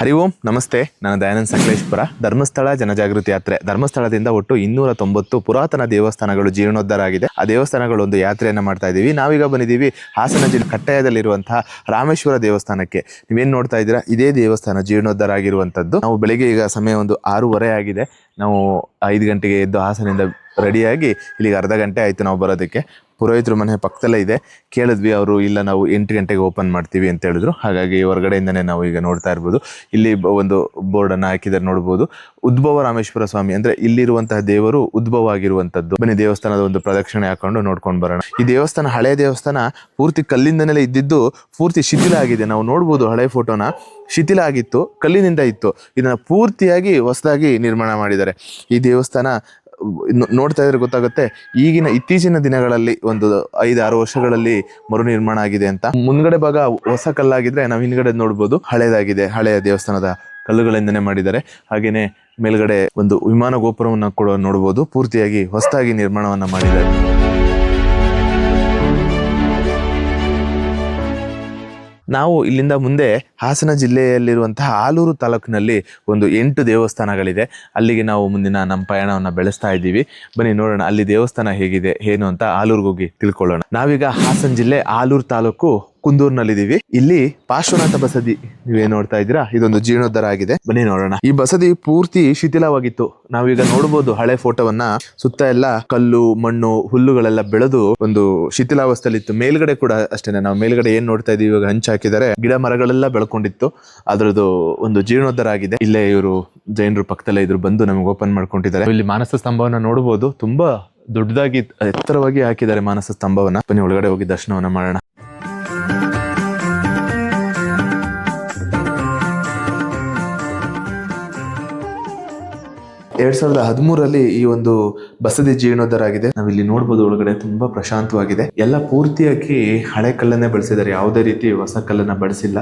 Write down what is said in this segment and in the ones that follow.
ಹರಿ ಓಂ, ನಮಸ್ತೆ. ನಾನು ದಯಾನಂದ್ ಸಕಲೇಶ್ಪುರ. ಧರ್ಮಸ್ಥಳ ಜನಜಾಗೃತಿ ಯಾತ್ರೆ. ಧರ್ಮಸ್ಥಳದಿಂದ ಒಟ್ಟು ಇನ್ನೂರ ತೊಂಬತ್ತು ಪುರಾತನ ದೇವಸ್ಥಾನಗಳು ಜೀರ್ಣೋದ್ಧಾರ ಆಗಿದೆ ಆ ದೇವಸ್ಥಾನಗಳು ಒಂದು ಯಾತ್ರೆಯನ್ನು ಮಾಡ್ತಾ ಇದ್ದೀವಿ. ನಾವೀಗ ಬಂದಿದ್ದೀವಿ ಹಾಸನ ಜಿಲ್ಲೆ ಕಟ್ಟಾಯದಲ್ಲಿರುವಂತಹ ರಾಮೇಶ್ವರ ದೇವಸ್ಥಾನಕ್ಕೆ. ನೀವೇನು ನೋಡ್ತಾ ಇದ್ದೀರಾ? ಇದೇ ದೇವಸ್ಥಾನ ಜೀರ್ಣೋದ್ಧಾರ ಆಗಿರುವಂಥದ್ದು. ನಾವು ಬೆಳಿಗ್ಗೆ ಈಗ ಸಮಯ ಒಂದು ಆರೂವರೆ ಆಗಿದೆ. ನಾವು ಐದು ಗಂಟೆಗೆ ಎದ್ದು ಹಾಸನಿಂದ ರೆಡಿಯಾಗಿ. ಇಲ್ಲಿಗೆ ಅರ್ಧ ಗಂಟೆ ಆಯಿತು ನಾವು ಬರೋದಕ್ಕೆ. ಪುರೋಹಿತರು ಮನೆ ಪಕ್ಕದಲ್ಲೇ ಇದೆ. ಕೇಳಿದ್ವಿ ಅವರು, ಇಲ್ಲ ನಾವು ಎಂಟು ಗಂಟೆಗೆ ಓಪನ್ ಮಾಡ್ತೀವಿ ಅಂತ ಹೇಳಿದ್ರು. ಹಾಗಾಗಿ ಹೊರಗಡೆಯಿಂದನೇ ನಾವು ಈಗ ನೋಡ್ತಾ ಇರ್ಬೋದು. ಇಲ್ಲಿ ಒಂದು ಬೋರ್ಡನ್ನು ಹಾಕಿದ್ದಾರೆ ನೋಡ್ಬೋದು. ಉದ್ಭವ ರಾಮೇಶ್ವರ ಸ್ವಾಮಿ ಅಂದರೆ ಇಲ್ಲಿರುವಂತಹ ದೇವರು ಉದ್ಭವ ಆಗಿರುವಂಥದ್ದು ಬನ್ನಿ, ದೇವಸ್ಥಾನದ ಒಂದು ಪ್ರದಕ್ಷಿಣೆ ಹಾಕೊಂಡು ನೋಡ್ಕೊಂಡು ಬರೋಣ. ಈ ದೇವಸ್ಥಾನ, ಹಳೆ ದೇವಸ್ಥಾನ ಪೂರ್ತಿ ಕಲ್ಲಿಂದನೇ ಇದ್ದಿದ್ದು ಪೂರ್ತಿ ಶಿಥಿಲ ಆಗಿದೆ. ನಾವು ನೋಡ್ಬೋದು ಹಳೆ ಫೋಟೋನ. ಶಿಥಿಲ ಆಗಿತ್ತು, ಕಲ್ಲಿನಿಂದ ಇತ್ತು. ಇದನ್ನು ಪೂರ್ತಿಯಾಗಿ ಹೊಸದಾಗಿ ನಿರ್ಮಾಣ ಮಾಡಿದ್ದಾರೆ. ಈ ದೇವಸ್ಥಾನ ನೋಡ್ತಾ ಇದ್ರೆ ಗೊತ್ತಾಗುತ್ತೆ. ಈಗಿನ ಇತ್ತೀಚಿನ ದಿನಗಳಲ್ಲಿ ಒಂದು ಐದು ಆರು ವರ್ಷಗಳಲ್ಲಿ ಮರು ನಿರ್ಮಾಣ ಆಗಿದೆ ಅಂತ. ಮುಂದ್ಗಡೆ ಭಾಗ ಹೊಸ ಕಲ್ಲಾಗಿದ್ರೆ ನಾವು ಹಿಂದ್ಗಡೆ ನೋಡ್ಬೋದು. ಹಳೇದಾಗಿದೆ. ಹಳೆಯ ದೇವಸ್ಥಾನದ ಕಲ್ಲುಗಳಿಂದನೇ ಮಾಡಿದ್ದಾರೆ. ಹಾಗೇನೆ ಮೇಲ್ಗಡೆ ಒಂದು ವಿಮಾನ ಗೋಪುರವನ್ನು ಕೂಡ ನೋಡ್ಬೋದು. ಪೂರ್ತಿಯಾಗಿ ಹೊಸದಾಗಿ ನಿರ್ಮಾಣವನ್ನು ಮಾಡಿದ್ದಾರೆ. ನಾವು ಇಲ್ಲಿಂದ ಮುಂದೆ ಹಾಸನ ಜಿಲ್ಲೆಯಲ್ಲಿರುವಂತಹ ಆಲೂರು ತಾಲೂಕಿನಲ್ಲಿ ಒಂದು ಎಂಟು ದೇವಸ್ಥಾನಗಳಿದೆ. ಅಲ್ಲಿಗೆ ನಾವು ಮುಂದಿನ ನಮ್ಮ ಪ್ರಯಾಣವನ್ನು ಬೆಳೆಸ್ತಾ ಇದ್ದೀವಿ. ಬನ್ನಿ ನೋಡೋಣ ಅಲ್ಲಿ ದೇವಸ್ಥಾನ ಹೇಗಿದೆ, ಏನು ಅಂತ ಆಲೂರ್ಗೋಗಿ ತಿಳ್ಕೊಳ್ಳೋಣ. ನಾವೀಗ ಹಾಸನ ಜಿಲ್ಲೆ ಆಲೂರು ತಾಲೂಕು ಕುಂದೂರ್ನಲ್ಲಿದ್ದೀವಿ. ಇಲ್ಲಿ ಪಾರ್ಶ್ವನಾಥ ಬಸದಿ ನೀವೇ ನೋಡ್ತಾ ಇದ್ದೀರಾ? ಇದೊಂದು ಜೀರ್ಣೋದ್ಧಾರ ಆಗಿದೆ. ಬನ್ನಿ ನೋಡೋಣ. ಈ ಬಸದಿ ಪೂರ್ತಿ ಶಿಥಿಲವಾಗಿತ್ತು. ನಾವೀಗ ನೋಡಬಹುದು ಹಳೆ ಫೋಟೋವನ್ನ. ಸುತ್ತ ಎಲ್ಲ ಕಲ್ಲು, ಮಣ್ಣು, ಹುಲ್ಲುಗಳೆಲ್ಲ ಬೆಳೆದು ಒಂದು ಶಿಥಿಲಾವಸ್ಥೆಯಲ್ಲಿತ್ತು. ಮೇಲ್ಗಡೆ ಕೂಡ ಅಷ್ಟೇನೆ. ನಾವು ಮೇಲ್ಗಡೆ ಏನ್ ನೋಡ್ತಾ ಇದೀವಿ ಇವಾಗ ಹಂಚ ಹಾಕಿದರೆ ಗಿಡ ಮರಗಳೆಲ್ಲ ಬೆಳ್ಕೊಂಡಿತ್ತು. ಅದ್ರದ್ದು ಒಂದು ಜೀರ್ಣೋದ್ಧಾರ ಆಗಿದೆ. ಇಲ್ಲೇ ಇವರು ಜೈನರು ಪಕ್ಕದಲ್ಲೇ ಇದ್ರು ಬಂದು ನಮಗೆ ಓಪನ್ ಮಾಡ್ಕೊಂಡಿದ್ದಾರೆ. ಇಲ್ಲಿ ಮಾನಸ ಸ್ತಂಭವನ್ನ ನೋಡಬಹುದು ತುಂಬಾ ದೊಡ್ಡದಾಗಿ ಎತ್ತರವಾಗಿ ಹಾಕಿದ್ದಾರೆ ಮಾನಸ ಸ್ತಂಭವನ್ನ. ಬನ್ನಿ, ಒಳಗಡೆ ಹೋಗಿ ದರ್ಶನವನ್ನ ಮಾಡೋಣ. ಎರಡ್ ಸಾವಿರದ ಹದಿಮೂರಲ್ಲಿ ಈ ಒಂದು ಬಸದಿ ಜೀರ್ಣೋದ್ಧಾರ ಆಗಿದೆ ನಾವಿಲ್ಲಿ ನೋಡ್ಬೋದು ಒಳಗಡೆ ತುಂಬಾ ಪ್ರಶಾಂತವಾಗಿದೆ. ಎಲ್ಲ ಪೂರ್ತಿಯಾಗಿ ಹಳೆ ಕಲ್ಲನ್ನೇ ಬಳಸಿದ್ದಾರೆ. ಯಾವುದೇ ರೀತಿ ಹೊಸ ಕಲ್ಲನ್ನ ಬಳಸಿಲ್ಲ.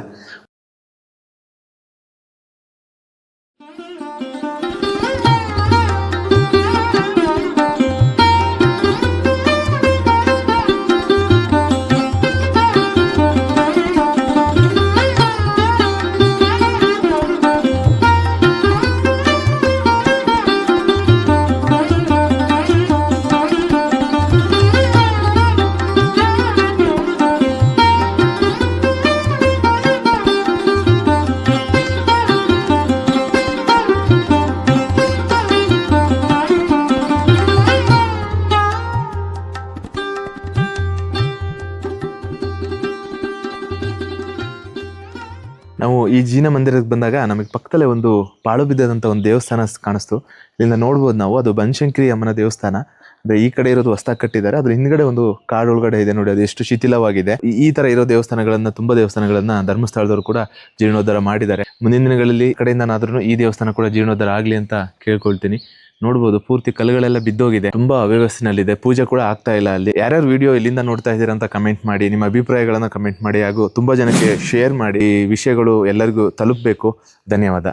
ನಾವು ಈ ಜೀನ ಮಂದಿರಕ್ಕೆ ಬಂದಾಗ ನಮಗೆ ಪಕ್ಕದಲ್ಲೇ ಒಂದು ಪಾಳು ಬಿದ್ದದಂತ ಒಂದು ದೇವಸ್ಥಾನ ಕಾಣಿಸ್ತು. ಇಲ್ಲಿಂದ ನೋಡ್ಬೋದು ನಾವು, ಅದು ಬನಶಂಕರಿ ಅಮ್ಮನ ದೇವಸ್ಥಾನ. ಅಂದ್ರೆ ಈ ಕಡೆ ಇರೋದು ಹೊಸ್ದಾಗಿ ಕಟ್ಟಿದ್ದಾರೆ. ಅದ್ರ ಹಿಂದ್ಗಡೆ ಒಂದು ಕಾಡು ಒಳಗಡೆ ಇದೆ ನೋಡಿ, ಅದು ಎಷ್ಟು ಶಿಥಿಲವಾಗಿದೆ. ಈ- ತರ ಇರೋ ದೇವಸ್ಥಾನಗಳನ್ನ, ತುಂಬಾ ದೇವಸ್ಥಾನಗಳನ್ನ ಧರ್ಮಸ್ಥಳದವರು ಕೂಡ ಜೀರ್ಣೋದ್ಧಾರ ಮಾಡಿದ್ದಾರೆ. ಮುಂದಿನ ದಿನಗಳಲ್ಲಿ ಈ ಕಡೆಯಿಂದನಾದ್ರೂ ಈ ದೇವಸ್ಥಾನ ಕೂಡ ಜೀರ್ಣೋದ್ಧಾರ ಆಗ್ಲಿ ಅಂತ ಕೇಳ್ಕೊಳ್ತೀನಿ. ನೋಡ್ಬೋದು, ಪೂರ್ತಿ ಕಲ್ಲುಗಳೆಲ್ಲ ಬಿದ್ದೋಗಿದೆ. ತುಂಬಾ ಅವ್ಯವಸ್ಥೆನಲ್ಲಿದೆ ಪೂಜೆ ಕೂಡ ಆಗ್ತಾ ಇಲ್ಲ ಅಲ್ಲಿ. ಯಾರ್ಯಾರು ವಿಡಿಯೋ ಇಲ್ಲಿಂದ ನೋಡ್ತಾ ಇದ್ದೀರಾ ಅಂತ ಕಮೆಂಟ್ ಮಾಡಿ, ನಿಮ್ಮ ಅಭಿಪ್ರಾಯಗಳನ್ನ ಕಮೆಂಟ್ ಮಾಡಿ, ಹಾಗೂ ತುಂಬಾ ಜನಕ್ಕೆ ಶೇರ್ ಮಾಡಿ ಈ ವಿಷಯಗಳು ಎಲ್ಲರಿಗೂ ತಲುಪಬೇಕು. ಧನ್ಯವಾದ.